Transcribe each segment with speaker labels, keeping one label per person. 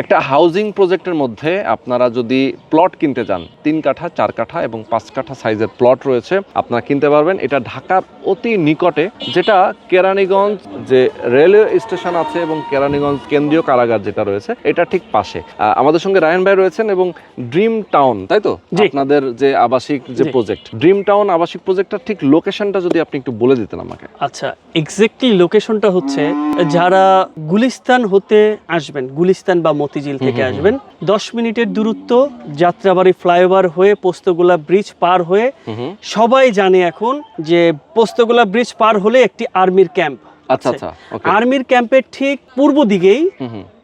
Speaker 1: একটা হাউজিং প্রজেক্টের মধ্যে আপনারা যদি প্লট কিনতে যান তিন কাঠা চার কাঠা এবং পাঁচ কাঠা সাইজের প্লট রয়েছে আপনারা কিনতে পারবেন। এটা ঢাকার অতি নিকটে যেটা কেরানীগঞ্জ যে রেলওয়ে স্টেশন আছে এবং কেরানীগঞ্জ কেন্দ্রীয় কারাগার যেটা রয়েছে এটা ঠিক পাশে। আমাদের সঙ্গে রায়ন ভাই রয়েছেন এবং ড্রিম টাউন তাই তো? আপনাদের যে আবাসিক যে প্রজেক্ট ড্রিম টাউন আবাসিক প্রজেক্টটার ঠিক লোকেশনটা যদি আপনি একটু বলে দিতেন আমাকে।
Speaker 2: আচ্ছা এক্স্যাক্টলি লোকেশনটা হচ্ছে যারা গুলিস্তান হতে আসবেন গুলিস্তান বা মতিঝিল থেকে আসবেন। দশ মিনিটের দূরত্ব যাত্রাবাড়ি ফ্লাইওভার হয়ে পোস্তগোলা ব্রিজ পার হয়ে। সবাই জানে এখন যে পোস্তগোলা ব্রিজ পার হলে একটি আর্মির ক্যাম্প
Speaker 1: আচ্ছা আচ্ছা
Speaker 2: আর্মির ক্যাম্পের ঠিক পূর্ব দিকেই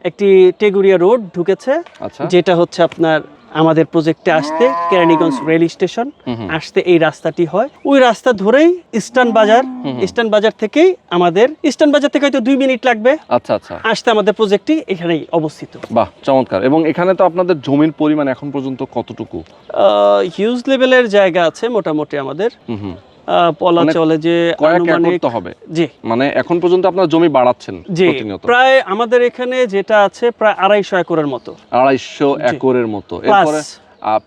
Speaker 2: একটি টেগুরিয়া রোড ঢুকেছে
Speaker 1: আচ্ছা।
Speaker 2: যেটা হচ্ছে আপনার আমাদের প্রজেক্টে আসতে কেরানীগঞ্জ রেল স্টেশন। আসতে এই রাস্তাটি হয়। ওই রাস্তা ধরেই ইস্টার্ন বাজার। ইস্টার্ন বাজার থেকেই আমাদের ইস্টার্ন বাজার থেকে হয়তো দুই মিনিট লাগবে
Speaker 1: আচ্ছা আচ্ছা।
Speaker 2: আসতে আমাদের প্রজেক্টটি এখানেই অবস্থিত।
Speaker 1: বাহ চমৎকার। এবং এখানে তো আপনাদের জমির পরিমাণ এখন পর্যন্ত কতটুকু?
Speaker 2: হিউজ লেভেলের জায়গা আছে মোটামুটি আমাদের। বলা
Speaker 1: মানে
Speaker 2: চলে যে
Speaker 1: হবে।
Speaker 2: জি।
Speaker 1: মানে এখন পর্যন্ত আপনার জমি বাড়াচ্ছেন
Speaker 2: জি প্রায় আমাদের এখানে যেটা আছে প্রায় আড়াইশো একরের মতো।
Speaker 1: আড়াইশো একরের মতো। এরপরে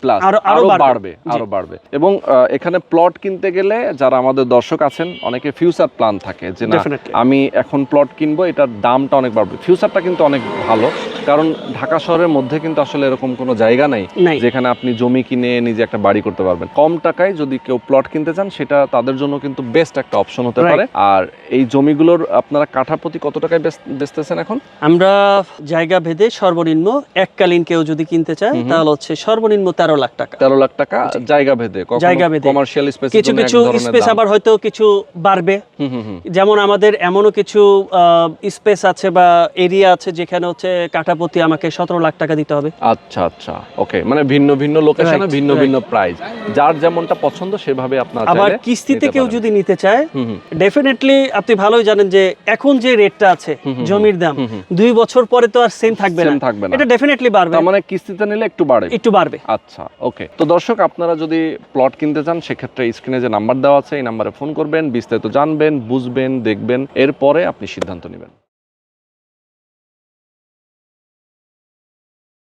Speaker 1: প্লাস।
Speaker 2: আরো- বাড়বে।
Speaker 1: আরও বাড়বে। এবং এখানে প্লট কিনতে গেলে যারা আমাদের দর্শক আছেন অনেকে ফিউচার প্ল্যান থাকে যে না আমি এখন প্লট কিনবো এটার দামটা অনেক বাড়বে। ফিউচারটা কিন্তু অনেক ভালো। কারণ ঢাকা শহরের মধ্যে কিন্তু আসলে এরকম কোনো জায়গা নাই যেখানে আপনি জমি কিনে নিজে একটা বাড়ি করতে পারবেন। কম টাকায় যদি কেউ প্লট কিনতে চান সেটা তাদের জন্য কিন্তু বেস্ট একটা অপশন হতে পারে। আর এই জমিগুলোর আপনারা কাঠা প্রতি কত টাকায় বেচ- বেচতেছেন এখন?
Speaker 2: আমরা জায়গা ভেদে সর্বনিম্ন এককালীন কেউ যদি কিনতে চায়। তাহলে হচ্ছে সর্বনিম্ন তেরো লাখ টাকা।
Speaker 1: তেরো লাখ টাকা জায়গা ভেদে
Speaker 2: জায়গা ভেদে।
Speaker 1: কমার্শিয়াল স্পেস
Speaker 2: কিছু কিছু স্পেস আবার হয়তো কিছু বাড়বে। যেমন আমাদের এমনও কিছু স্পেস আছে বা এরিয়া আছে যেখানে হচ্ছে কাঠাপতি আমাকে সতেরো লাখ টাকা দিতে হবে।
Speaker 1: আচ্ছা আচ্ছা ওকে মানে ভিন্ন ভিন্ন লোকেশনে ভিন্ন ভিন্ন প্রাইস যার যেমনটা পছন্দ সেভাবে আপনার
Speaker 2: আবার কিস্তিতে কেউ যদি নিতে চায় ডেফিনেটলি আপনি ভালোই জানেন যে এখন যে রেটটা আছে জমির দাম। দুই বছর পরে তো আর সেম থাকবে না।
Speaker 1: থাকবে না।
Speaker 2: এটা ডেফিনেটলি বাড়বে।
Speaker 1: তার মানে কিস্তিতে নিলে একটু বাড়বে।
Speaker 2: একটু বাড়বে।
Speaker 1: আচ্ছা ওকে তো দর্শক আপনারা যদি প্লট কিনতে চান সেক্ষেত্রে স্ক্রিনে যে নাম্বার দেওয়া আছে এই নাম্বারে ফোন করবেন বিস্তারিত জানবেন বুঝবেন দেখবেন এরপরে আপনি সিদ্ধান্ত নেবেন।